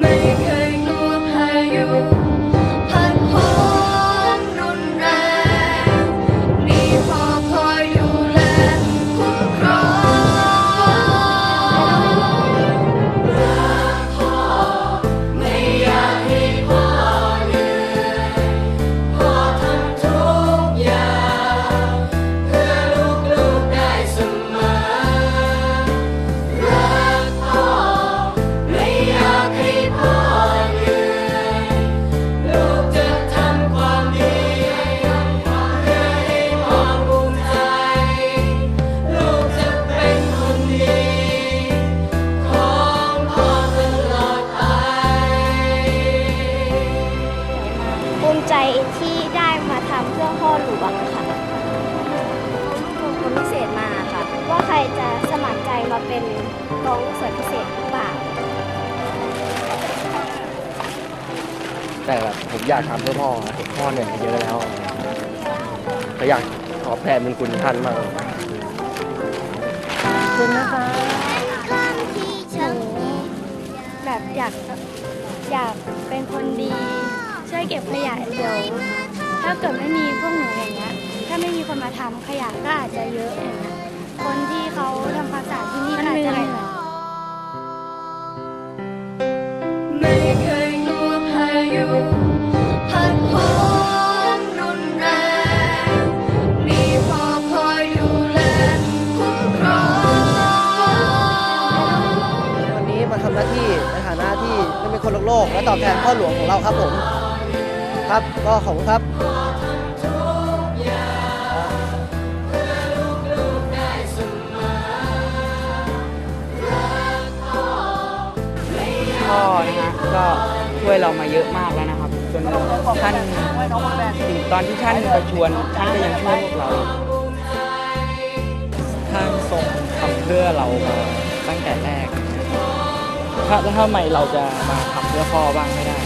ไม่เคยกลัวพายุ ที่ได้มาทำเพื่อพ่อหลวงค่ะเขารวบรวมคนพิเศษมาค่ะ ว่าใครจะสมัครใจมาเป็นกองลูกเสือพิเศษหรือเปล่าแต่แบบผมอยากทำเพื่อพ่อเห็นพ่อเหนื่อยมาเยอะแล้วก็อยากตอบแทนเป็นคุณท่านมากหนูแบบอยากอยากเป็นคนดี ช่วยเก็บขยะเดี๋ยวถ้าเกิดไม่มีพวกหนูอย่างเงี้ยถ้าไม่มีคนมาทำขยะก็อาจจะเยอะอย่างเงี้ยคนที่เขาทำความสะอาดที่นี่ก็อาจจะเหนื่อยไม่เคยกลัวพายุพัดโหมรุนแรงมีพ่อคอยดูแลคุ้มครองวันนี้มาทำหน้าที่ในฐานะที่เป็นคนรักโลก และตอบแทนพ่อหลวงของเราครับผม ครับก็ขอบคุณครับพ่อนะฮะก็ช่วยเรามาเยอะมากแล้วนะครับจนท่านถึงตอนที่ท่านประชวรท่านก็ยังช่วยพวกเราท่านทรงทำเพื่อเรามาตั้งแต่แรกถ้าแล้วทำไมเราจะมาทำเพื่อพ่อบ้างไม่ได้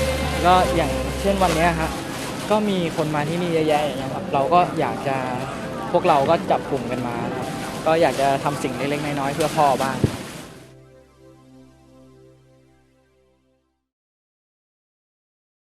ก็อย่าง ช่นวันนี้ฮะก็มีคนมาที่นี่เยอะแยะอย่างเงี้ยครับเราก็อยากจะพวกเราก็จับกลุ่มกันมาครับก็อยากจะทำสิ่งเล็กๆน้อยๆเพื่อพ่อบ้าง